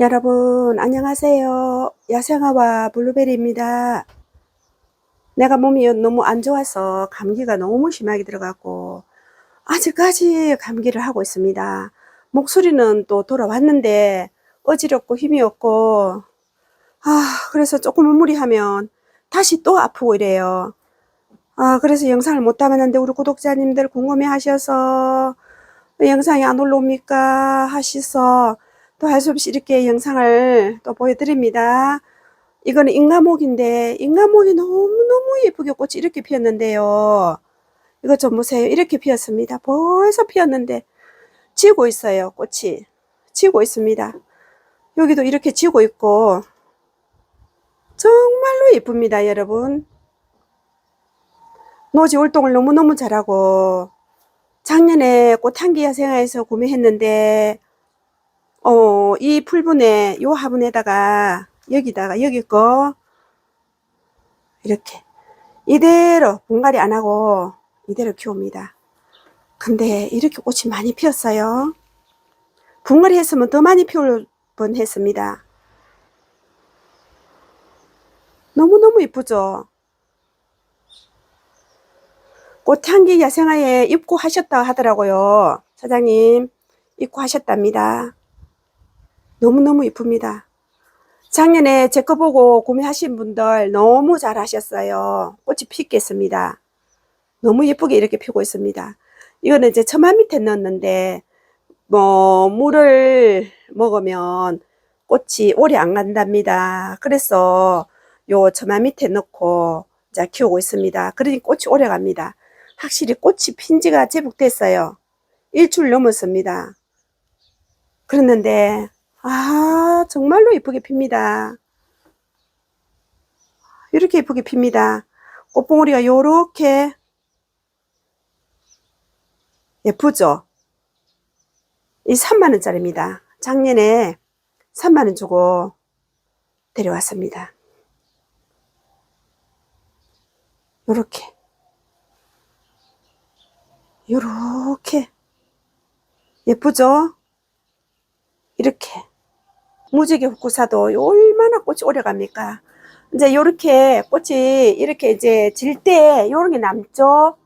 여러분, 안녕하세요. 야생아와 블루베리입니다. 내가 몸이 너무 안 좋아서 감기가 너무 심하게 들어갔고, 아직까지 감기를 하고 있습니다. 목소리는 또 돌아왔는데, 어지럽고 힘이 없고, 아, 그래서 조금 무리하면 다시 또 아프고 이래요. 아, 그래서 영상을 못 담았는데, 우리 구독자님들 궁금해 하셔서, 영상이 안 올라옵니까? 하셔서, 또 할 수 없이 이렇게 영상을 또 보여드립니다. 이거는 인가목인데 인가목이 너무너무 예쁘게 꽃이 이렇게 피었는데요. 이거 좀 보세요. 이렇게 피었습니다. 벌써 피었는데 지고 있어요. 꽃이 지고 있습니다. 여기도 이렇게 지고 있고 정말로 예쁩니다. 여러분. 노지 활동을 너무너무 잘하고 작년에 꽃향기 야생화에서 구매했는데 어, 이 풀분에 요 화분에다가 여기다가 여기 거 이렇게 이대로 분갈이 안 하고 이대로 키웁니다. 근데 이렇게 꽃이 많이 피었어요. 분갈이 했으면 더 많이 피울 뻔 했습니다. 너무너무 이쁘죠? 꽃향기 야생화에 입고 하셨다 하더라고요. 사장님, 입고 하셨답니다. 너무너무 이쁩니다. 작년에 제 거 보고 구매하신 분들 너무 잘 하셨어요. 꽃이 피겠습니다. 너무 예쁘게 이렇게 피고 있습니다. 이거는 이제 처마 밑에 넣었는데, 뭐, 물을 먹으면 꽃이 오래 안 간답니다. 그래서 요 처마 밑에 넣고 이제 키우고 있습니다. 그러니 꽃이 오래 갑니다. 확실히 꽃이 핀 지가 제법 됐어요. 일주일 넘었습니다. 그랬는데, 아, 정말로 예쁘게 핍니다. 이렇게 예쁘게 핍니다. 꽃봉오리가 요렇게 예쁘죠? 이 3만원짜리입니다. 작년에 3만원 주고 데려왔습니다. 요렇게. 요렇게. 예쁘죠? 이렇게. 무지개 후쿠사도 얼마나 꽃이 오래 갑니까? 이제 요렇게 꽃이 이렇게 이제 질때 요런 게 남죠?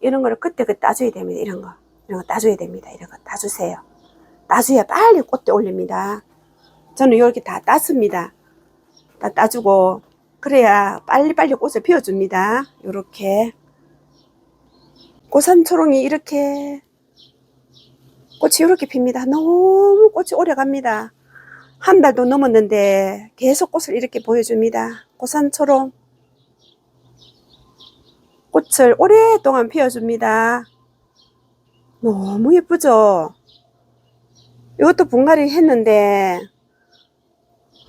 이런 거를 그때그때 따줘야 됩니다. 이런 거. 이런 거 따줘야 됩니다. 이런 거 따주세요. 따줘야 빨리 꽃대 올립니다. 저는 이렇게 다 땄습니다. 다 따주고 그래야 빨리빨리 꽃을 피워줍니다. 요렇게 고산초롱이 이렇게 꽃이 이렇게 핍니다. 너무 꽃이 오래 갑니다. 한 달도 넘었는데 계속 꽃을 이렇게 보여줍니다. 고산초롱 꽃을 오랫동안 피워줍니다. 너무 예쁘죠? 이것도 분갈이 했는데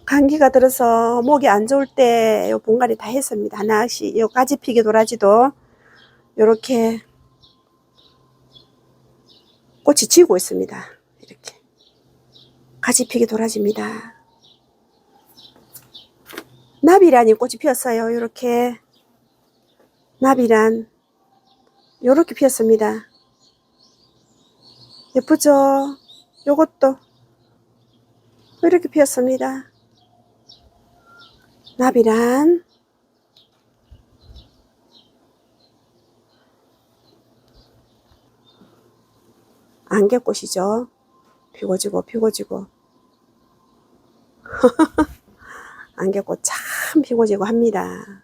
감기가 들어서 목이 안 좋을 때 요 분갈이 다 했습니다. 하나씩 요 가지 피기 도라지도 이렇게 꽃이 지고 있습니다. 가지 피기 도라지입니다. 나비란이 꽃이 피었어요. 이렇게 나비란 이렇게 피었습니다. 예쁘죠? 요것도 이렇게 피었습니다. 나비란 안개꽃이죠. 피고 지고 피고 지고 안개꽃 참 피고 지고 합니다.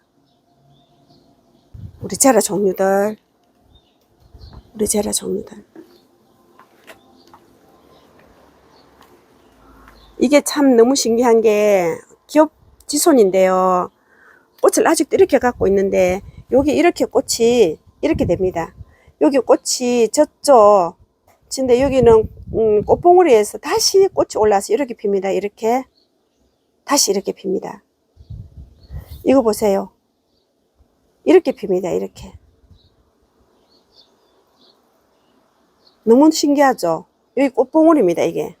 우리 제라 종류들 우리 제라 종류들 이게 참 너무 신기한 게 기업 지손인데요. 꽃을 아직도 이렇게 갖고 있는데 여기 이렇게 꽃이 이렇게 됩니다. 여기 꽃이 졌죠. 근데 여기는 음, 꽃봉오리에서 다시 꽃이 올라서 이렇게 핍니다. 이렇게 다시 이렇게 핍니다. 이거 보세요. 이렇게 핍니다. 이렇게 너무 신기하죠. 여기 꽃봉오리입니다. 이게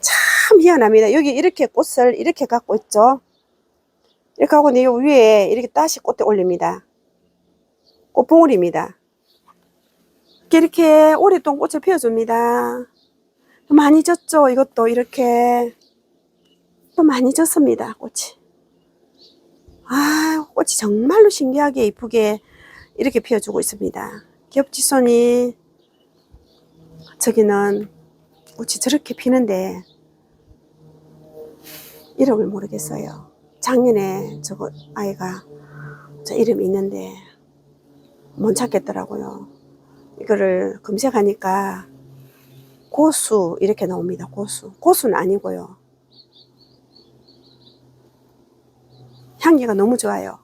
참 희한합니다. 여기 이렇게 꽃을 이렇게 갖고 있죠. 이렇게 하고 이 위에 이렇게 다시 꽃대 올립니다. 꽃봉오리입니다. 이렇게 오랫동안 꽃을 피워줍니다. 많이 졌죠. 이것도 이렇게 또 많이 졌습니다. 꽃이. 아, 꽃이 정말로 신기하게 이쁘게 이렇게 피어주고 있습니다. 기업지손이 저기는 꽃이 저렇게 피는데 이름을 모르겠어요. 작년에 저거 아이가 저 이름이 있는데 못 찾겠더라고요. 이거를 검색하니까 고수 이렇게 나옵니다. 고수. 고수는 아니고요. 향기가 너무 좋아요.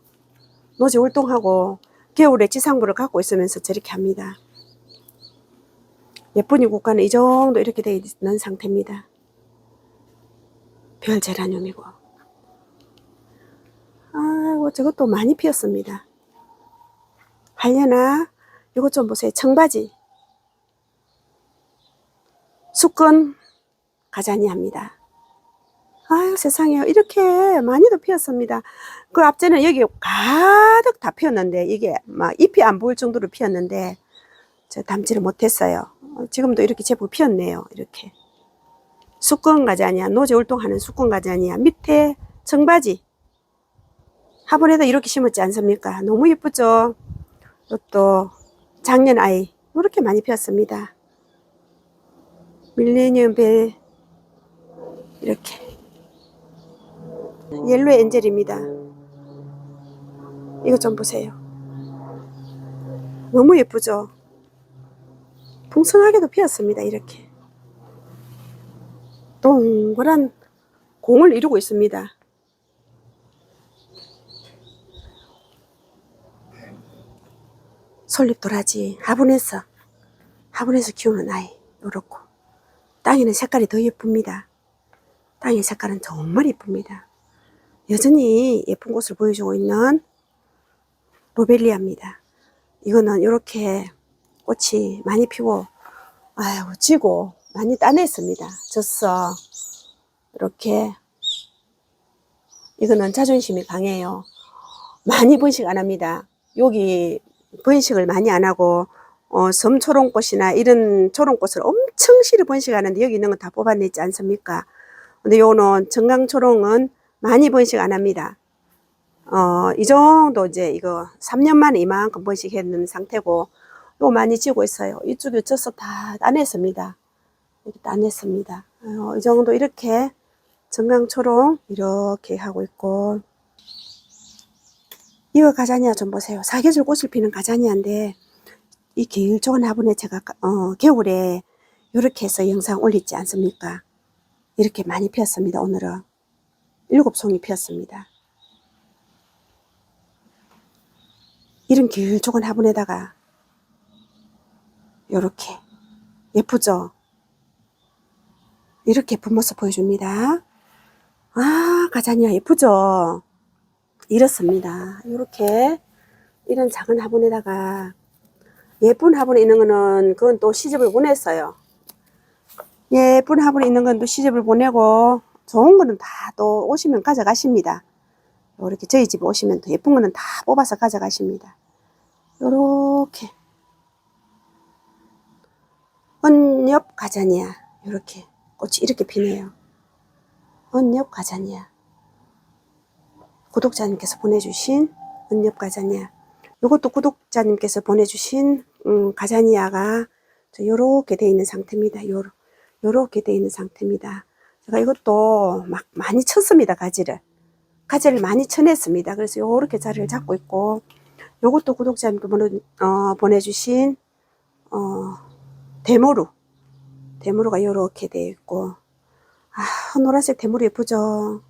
노지 활동하고 겨울에 지상부를 갖고 있으면서 저렇게 합니다. 예쁜이 국가는 이 정도 이렇게 되어 있는 상태입니다. 별 제라늄이고. 아이고, 저것도 많이 피었습니다. 하려나? 이것 좀 보세요. 청바지. 수건 가자니합니다. 아유 세상에 이렇게 많이도 피었습니다. 그 앞전에 여기 가득 다 피었는데 이게 막 잎이 안 보일 정도로 피었는데 저 담지를 못했어요. 어, 지금도 이렇게 제법 피었네요. 이렇게 수건 가자니야 노제 활동하는 수건 가자니야 밑에 청바지 화분에다 이렇게 심었지 않습니까? 너무 예쁘죠? 또 작년 아이 이렇게 많이 피었습니다. 밀레니엄 벨 이렇게 옐로 엔젤입니다. 이거 좀 보세요. 너무 예쁘죠? 풍성하게도 피었습니다. 이렇게 동그란 공을 이루고 있습니다. 솔잎 도라지 화분에서 화분에서 키우는 아이 요렇고 땅에는 색깔이 더 예쁩니다. 땅의 색깔은 정말 예쁩니다. 여전히 예쁜 꽃을 보여주고 있는 로벨리아입니다. 이거는 이렇게 꽃이 많이 피고 아유 지고 많이 따냈습니다. 졌어. 이렇게 이거는 자존심이 강해요. 많이 번식 안 합니다. 여기 번식을 많이 안 하고 어, 섬초롱꽃이나 이런 초롱꽃을 엄청 실이 번식하는데 여기 있는 건 다 뽑아냈지 않습니까? 근데 요는 정강초롱은 많이 번식 안 합니다. 어, 이 정도 이제 이거 3년 만에 이만큼 번식했는 상태고 요 많이 지고 있어요. 이쪽에 져서 다 따냈습니다. 이렇게 따냈습니다. 어, 이 정도 이렇게 정강초롱 이렇게 하고 있고 이거 가자니아 좀 보세요. 사계절 꽃을 피는 가자니아인데 이 길쭉한 화분에 제가 어, 겨울에 이렇게 해서 영상 올리지 않습니까? 이렇게 많이 피었습니다. 오늘은 일곱 송이 피었습니다. 이런 길쭉한 화분에다가 이렇게 예쁘죠? 이렇게 예쁜 모습 보여줍니다. 아 가자니아 예쁘죠? 이렇습니다. 이렇게 이런 작은 화분에다가 예쁜 화분에 있는 거는 그건 또 시집을 보냈어요. 예쁜 화분에 있는 건 또 시집을 보내고 좋은 거는 다 또 오시면 가져가십니다. 이렇게 저희 집에 오시면 또 예쁜 거는 다 뽑아서 가져가십니다. 요렇게 언엽 가자니아 요렇게 꽃이 이렇게 피네요. 언엽 가자니아 구독자님께서 보내주신 언엽 가자니아 요것도 구독자님께서 보내주신 음, 가자니아가 요렇게 돼 있는 상태입니다. 요렇게. 돼 있는 상태입니다. 제가 이것도 막 많이 쳤습니다. 가지를. 가지를 많이 쳐냈습니다. 그래서 요렇게 자리를 잡고 있고 요것도 구독자님께 보내, 어, 보내주신 어, 대모루. 대모루가 요렇게 돼 있고 아 노란색 대모루 예쁘죠?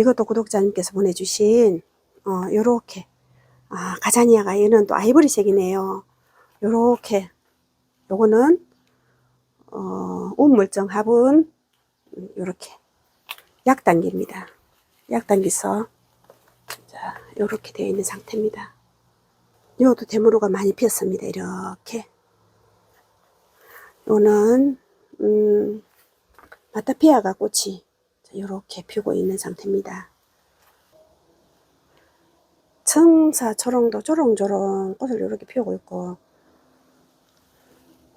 이것도 구독자님께서 보내주신 어, 요렇게 아 가자니아가 얘는 또 아이보리색이네요. 요렇게 요거는 어, 우물정 화분 요렇게 약단기입니다. 약단기서 자 요렇게 되어 있는 상태입니다. 요것도 대무로가 많이 피었습니다. 이렇게 요는 음, 마타피아가 꽃이 이렇게 피고 있는 상태입니다. 청사 초롱도 조롱조롱 꽃을 이렇게 피우고 있고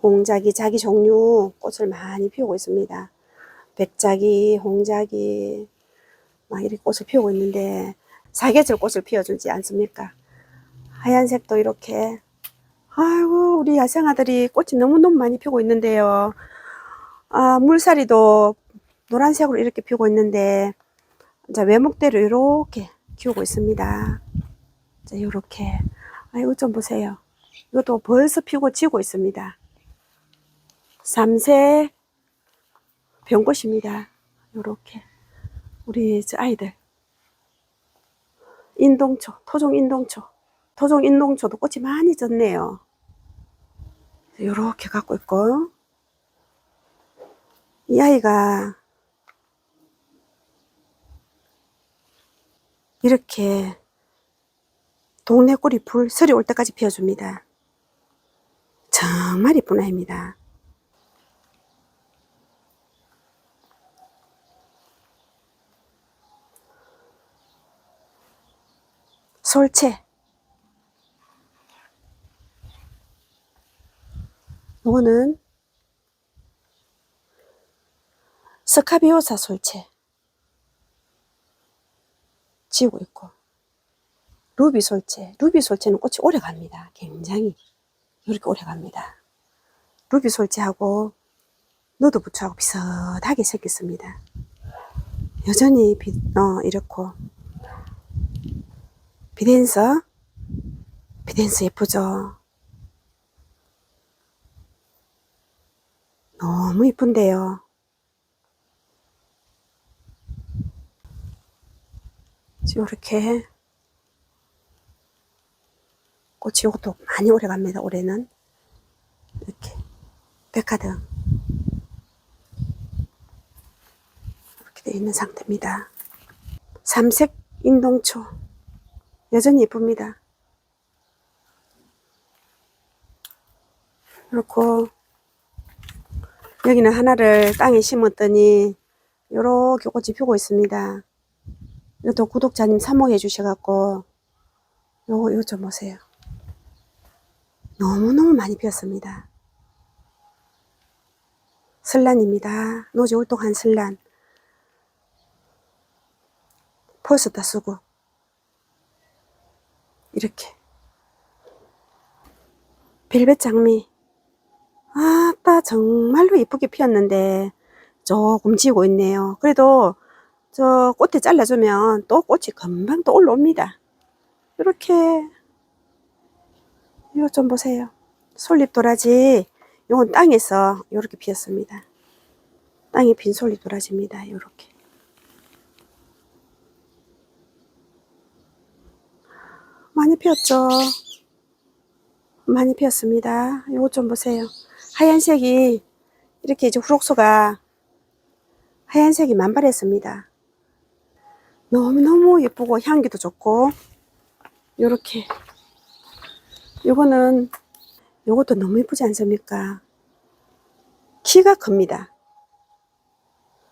홍자기, 자기 종류 꽃을 많이 피우고 있습니다. 백자기, 홍자기, 막 이렇게 꽃을 피우고 있는데, 사계절 꽃을 피워주지 않습니까? 하얀색도 이렇게. 아이고, 우리 야생아들이 꽃이 너무너무 많이 피우고 있는데요. 아, 물살이도 노란색으로 이렇게 피우고 있는데, 자, 외목대로 이렇게 키우고 있습니다. 자, 요렇게. 아이고, 좀 보세요. 이것도 벌써 피고 지고 있습니다. 삼색 병꽃입니다. 요렇게. 우리 저 아이들. 인동초, 토종 인동초. 토종 인동초도 꽃이 많이 졌네요. 요렇게 갖고 있고. 이 아이가 이렇게 동네 꼬리 불 설이 올 때까지 피워줍니다. 정말 이쁜 아이입니다. 솔채. 이거는 스카비오사 솔채. 지고 있고. 루비 솔채. 루비 솔채는 꽃이 오래 갑니다. 굉장히. 이렇게 오래 갑니다. 루비 솔채하고 노드 부츠하고 비슷하게 생겼습니다. 여전히 비, 어, 이렇고. 비댄서. 비댄서 예쁘죠? 너무 이쁜데요. 이렇게 꽃이 이것도 많이 오래 갑니다. 올해는 이렇게 백화등 이렇게 되어 있는 상태입니다. 삼색 인동초 여전히 예쁩니다. 그렇고 여기는 하나를 땅에 심었더니 이렇게 꽃이 피고 있습니다. 이것도 구독자님 사모해 주셔갖고 요거 이거 좀 보세요. 너무너무 많이 피었습니다. 설란입니다. 노지 활동한 설란. 포스타 쓰고 이렇게 벨벳 장미 아따 정말로 예쁘게 피었는데 조금 지고 있네요. 그래도 저 꽃에 잘라주면 또 꽃이 금방 또 올라옵니다. 이렇게 이거 좀 보세요. 솔잎 도라지 이건 땅에서 이렇게 피었습니다. 땅에 빈 솔잎 도라지입니다. 이렇게 많이 피었죠. 많이 피었습니다. 이거 좀 보세요. 하얀색이 이렇게 이제 후록소가 하얀색이 만발했습니다. 너무너무 예쁘고 향기도 좋고 요렇게 요거는 요것도 너무 예쁘지 않습니까? 키가 큽니다.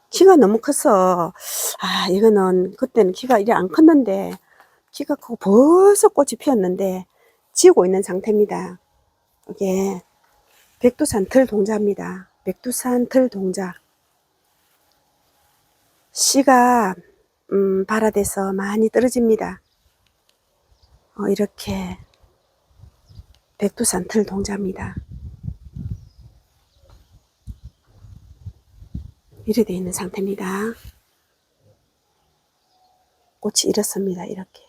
키가 너무 커서 아 이거는 그때는 키가 이래 안 컸는데 키가 크고 벌써 꽃이 피었는데 지고 있는 상태입니다. 이게 백두산 털 동자입니다. 백두산 털 동자. 씨가 음, 발화돼서 많이 떨어집니다. 어, 이렇게 백두산 털 동자입니다. 이래 되어 있는 상태입니다. 꽃이 이렇습니다. 이렇게.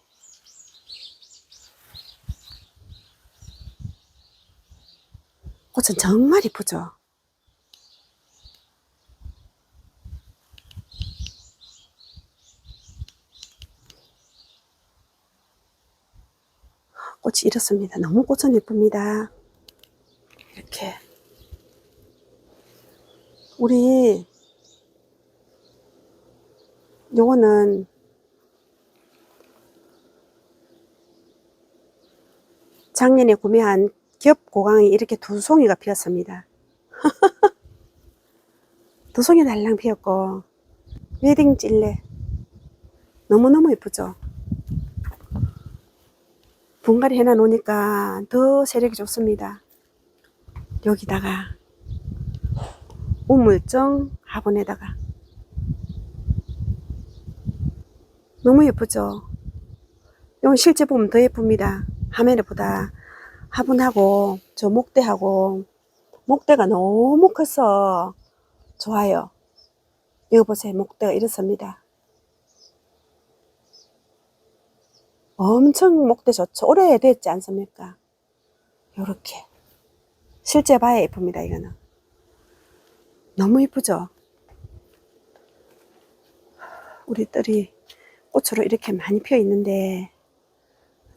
꽃은 정말 이쁘죠? 꽃이 이렇습니다. 너무 꽃은 예쁩니다. 이렇게. 우리, 요거는, 작년에 구매한 겹 고강이 이렇게 두 송이가 피었습니다. 두 송이 달랑 피었고, 웨딩 찔레. 너무너무 예쁘죠? 분갈이 해놔 놓으니까 더 세력이 좋습니다. 여기다가 우물정 화분에다가 너무 예쁘죠? 이건 실제 보면 더 예쁩니다. 화면에 보다 화분하고 저 목대하고 목대가 너무 커서 좋아요. 이거 보세요. 목대가 이렇습니다. 엄청 목대 좋죠. 오래됐지 않습니까? 요렇게. 실제 봐야 예쁩니다. 이거는. 너무 예쁘죠? 우리 뜰이 꽃으로 이렇게 많이 피어 있는데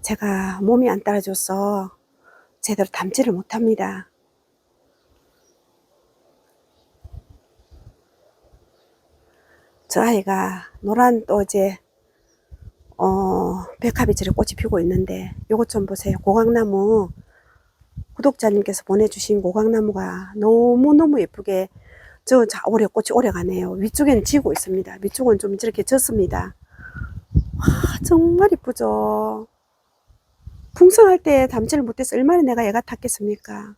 제가 몸이 안 따라줘서 제대로 담지를 못합니다. 저 아이가 노란 또 이제 어 백합이지를 꽃이 피고 있는데 요것 좀 보세요. 고강나무 구독자님께서 보내주신 고강나무가 너무너무 예쁘게 저 자, 오래 꽃이 오래 가네요. 위쪽에는 지고 있습니다. 위쪽은 좀 이렇게 졌습니다. 와, 정말 이쁘죠. 풍성할 때 담지를 못해서 얼마나 내가 애가 탔겠습니까?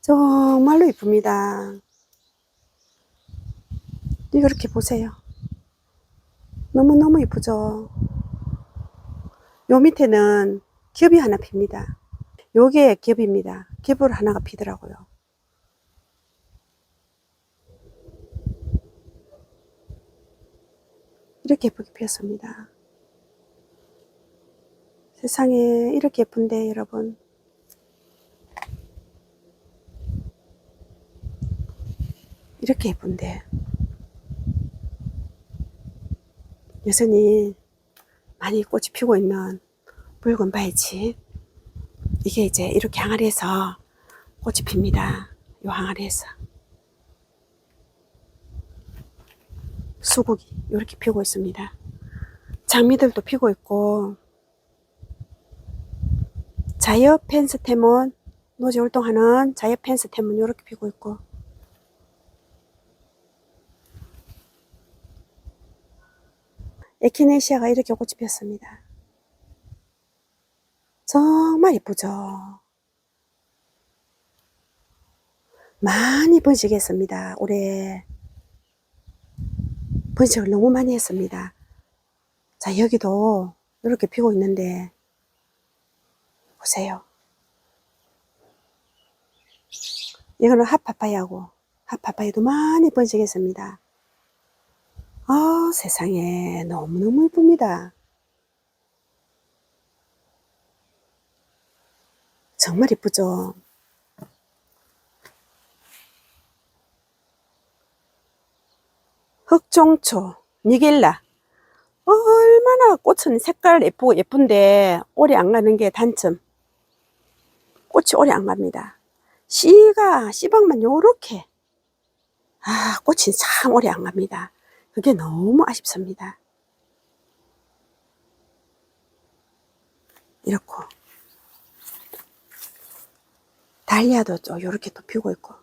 정말로 이쁩니다. 이렇게 보세요. 너무너무 이쁘죠? 요 밑에는 겹이 하나 핍니다. 요게 겹입니다. 겹으로 하나가 피더라고요. 이렇게 예쁘게 피었습니다. 세상에 이렇게 예쁜데 여러분 이렇게 예쁜데 여전히 많이 꽃이 피고 있는 붉은 바이지 이게 이제 이렇게 항아리에서 꽃이 핍니다. 요 항아리에서 수국이 이렇게 피고 있습니다. 장미들도 피고 있고 자이어 펜스 테몬 노지 활동하는 자이어 펜스 테몬 이렇게 피고 있고 에키네시아가 이렇게 꽃이 피었습니다. 정말 예쁘죠? 많이 번식했습니다. 올해 번식을 너무 많이 했습니다. 자, 여기도 이렇게 피고 있는데 보세요. 이거는 핫파파이하고 핫파파이도 많이 번식했습니다. 아, 세상에 너무너무 예쁩니다. 정말 예쁘죠? 흑종초, 니겔라. 얼마나 꽃은 색깔 예쁘고 예쁜데 오래 안 가는 게 단점. 꽃이 오래 안 갑니다. 씨가 씨방만 요렇게 아 꽃이 참 오래 안 갑니다. 그게 너무 아쉽습니다. 이렇고. 달리아도 또 요렇게 또 피고 있고.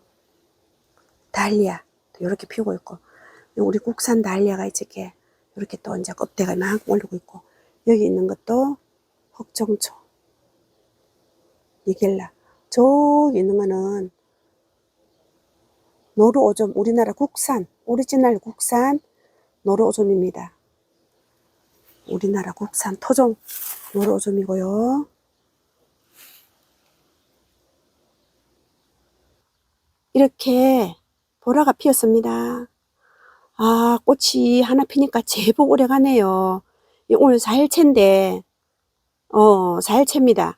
달리아 또 요렇게 피고 있고. 우리 국산 달리아가 이렇게 이렇게 또 이제 껍데가 이만큼 올리고 있고. 여기 있는 것도 흑정초 니겔라. 저기 있는 거는 노루오점 우리나라 국산 오리지널 국산 노루오점입니다 우리나라 국산 토종 노루오점이고요 이렇게 보라가 피었습니다 아, 꽃이 하나 피니까 제법 오래 가네요. 이 오늘 4일째인데, 어, 4일째입니다.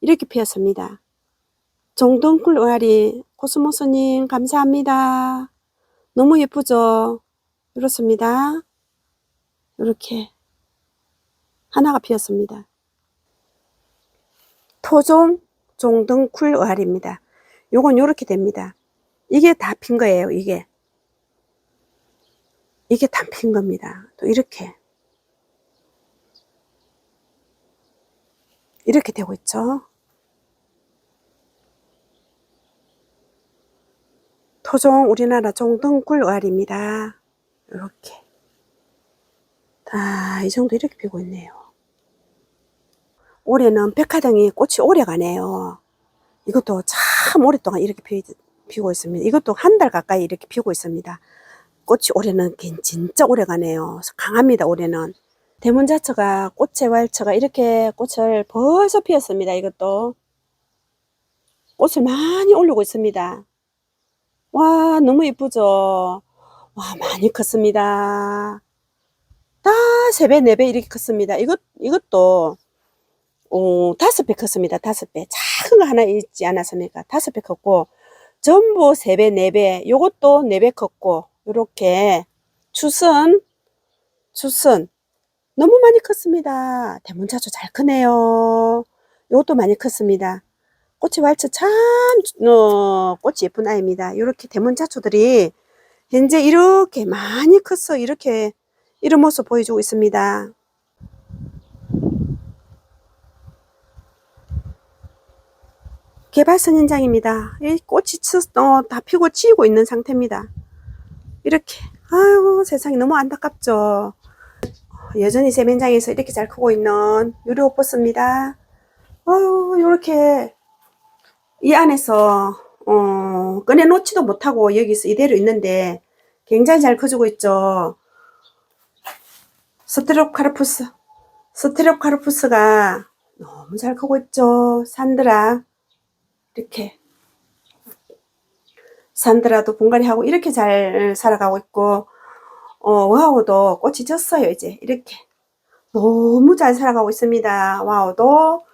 이렇게 피었습니다. 정동굴 의아리 코스모스님 감사합니다. 너무 예쁘죠? 이렇습니다. 이렇게 하나가 피었습니다. 토종 종등쿨 의아리입니다. 요건 요렇게 됩니다. 이게 다 핀 거예요, 이게. 이게 단피인 겁니다. 또 이렇게 이렇게 되고 있죠. 토종 우리나라 종등굴 알입니다. 이렇게 다 이 정도 이렇게 피고 있네요. 올해는 백화등이 꽃이 오래 가네요. 이것도 참 오랫동안 이렇게 피, 피고 있습니다. 이것도 한 달 가까이 이렇게 피고 있습니다. 꽃이 올해는 긴- 진짜 오래 가네요. 강합니다, 올해는. 대문자처가 꽃의 왈처가 이렇게 꽃을 벌써 피었습니다. 이것도 꽃을 많이 올리고 있습니다. 와, 너무 이쁘죠? 와, 많이 컸습니다. 다세 배, 네배 이렇게 컸습니다. 이것, 이것도, 어, 다섯 배 컸습니다. 다섯 배. 작은 거 하나 있지 않았습니까? 다섯 배 컸고, 전부 세 배, 네 배. 요것도 네배 컸고, 요렇게, 추선, 추선. 너무 많이 컸습니다. 대문자주 잘 크네요. 요것도 많이 컸습니다. 꽃이 활쳐 참, 어, 꽃이 예쁜 아이입니다. 요렇게 대문자주들이 현재 이렇게 많이 컸어. 이렇게, 이런 모습 보여주고 있습니다. 개발선 현장입니다. 이 꽃이 치- 어, 다 피고 치고 있는 상태입니다. 이렇게, 아유, 세상이 너무 안타깝죠. 여전히 세면장에서 이렇게 잘 크고 있는 유리오버스입니다. 아유, 요렇게, 이 안에서, 어, 꺼내놓지도 못하고 여기서 이대로 있는데 굉장히 잘 커지고 있죠. 스테로카르푸스, 스테로카르푸스가 너무 잘 크고 있죠. 산드라. 이렇게. 산드라도 분갈이 하고 이렇게 잘 살아가고 있고, 어, 와우도 꽃이 졌어요, 이제. 이렇게. 너무 잘 살아가고 있습니다. 와우도.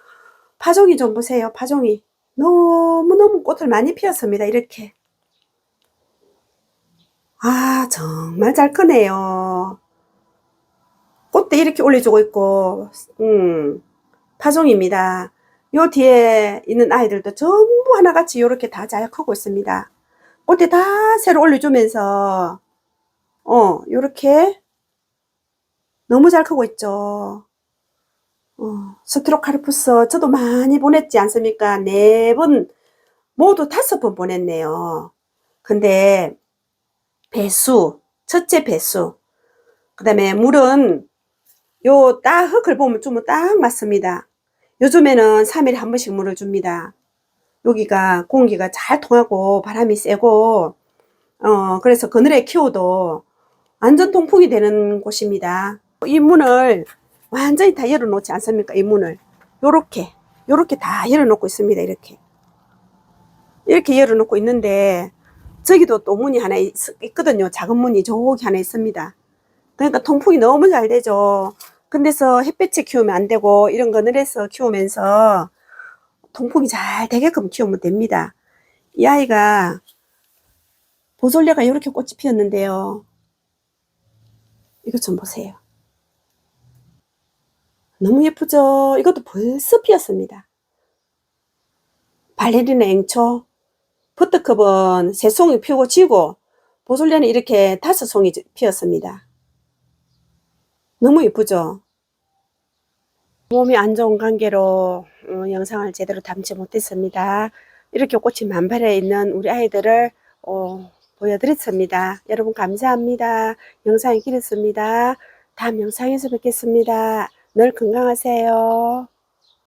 파종이 좀 보세요, 파종이. 너무너무 꽃을 많이 피웠습니다, 이렇게. 아, 정말 잘 크네요. 꽃도 이렇게 올려주고 있고, 음, 파종입니다. 요 뒤에 있는 아이들도 전부 하나같이 이렇게 다 잘 크고 있습니다. 꽃에 다 새로 올려주면서, 어, 요렇게 너무 잘 크고 있죠. 어, 스트로카르푸스 저도 많이 보냈지 않습니까? 네 번, 모두 다섯 번 보냈네요. 근데 배수, 첫째 배수, 그 다음에 물은 요 딱 흙을 보면 좀 딱 맞습니다. 요즘에는 3일에 한 번씩 물을 줍니다. 여기가 공기가 잘 통하고 바람이 세고 어 그래서 그늘에 키워도 완전 통풍이 되는 곳입니다. 이 문을 완전히 다 열어놓지 않습니까? 이 문을 요렇게 요렇게 다 열어놓고 있습니다. 이렇게 이렇게 열어놓고 있는데 저기도 또 문이 하나 있, 있거든요. 작은 문이 저기 하나 있습니다. 그러니까 통풍이 너무 잘 되죠. 근데서 햇볕에 키우면 안 되고 이런 그늘에서 키우면서 통풍이 잘 되게끔 키우면 됩니다. 이 아이가 보솔레가 이렇게 꽃이 피었는데요. 이것 좀 보세요. 너무 예쁘죠? 이것도 벌써 피었습니다. 발레리나 앵초, 포트컵은 세 송이 피고 지고 보솔레는 이렇게 다섯 송이 피었습니다. 너무 예쁘죠? 몸이 안 좋은 관계로 어, 영상을 제대로 담지 못했습니다. 이렇게 꽃이 만발해 있는 우리 아이들을 어, 보여드렸습니다. 여러분 감사합니다. 영상이 길었습니다. 다음 영상에서 뵙겠습니다. 늘 건강하세요.